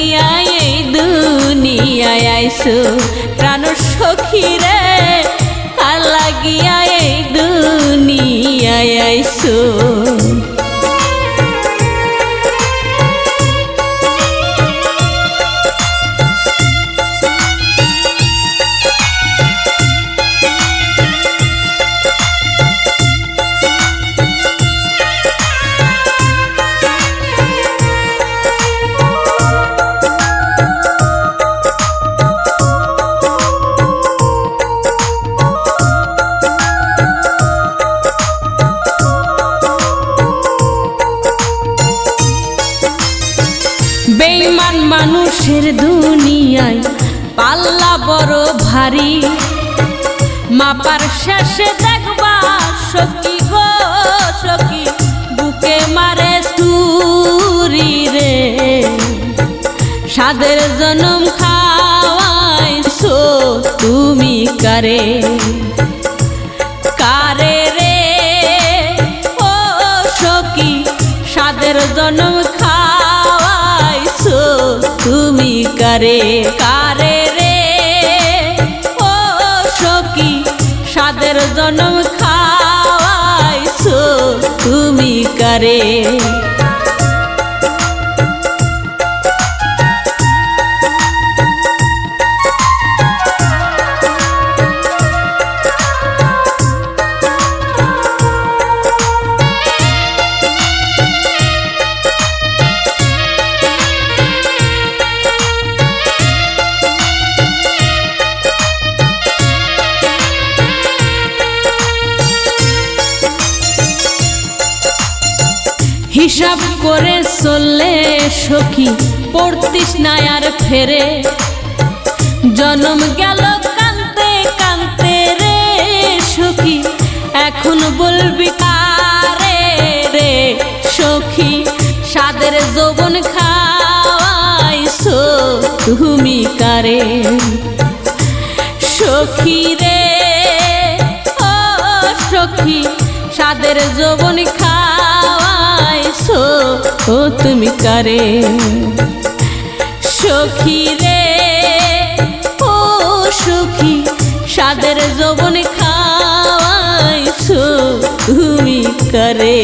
এই দুনিয়ায় আইসু। প্রাণ সখী রে কার লাগিয়া মানুষের দুনিয়ায় পাল্লা বড় ভারী। মাপার শেষে দেখবা সখী গো সখী, বুকে মারে তুরি রে। সাদের জনম খাওয়াইছো তুমি কারে? কারে রে? ও সখী সাদের জনম কারে কারে রে? ও সখী সাদের জনম খাওয়াইছো তুমি কারে? হিসাব করে চললে সখী, পড়তিস না আর ফেরে। জনম গেল কানতে কানতে রে সখী, এখন বলবি কারে রে সখী? সাদের যৌবন খাওয়াইছো তুমি কারে? সখী রে, ও সখী, সাদের যৌবন খাওয়াইছো ও তুমি কারে? সখী রে ও সখী সাদের যৌবন খাওয়াইছো তুমি করে?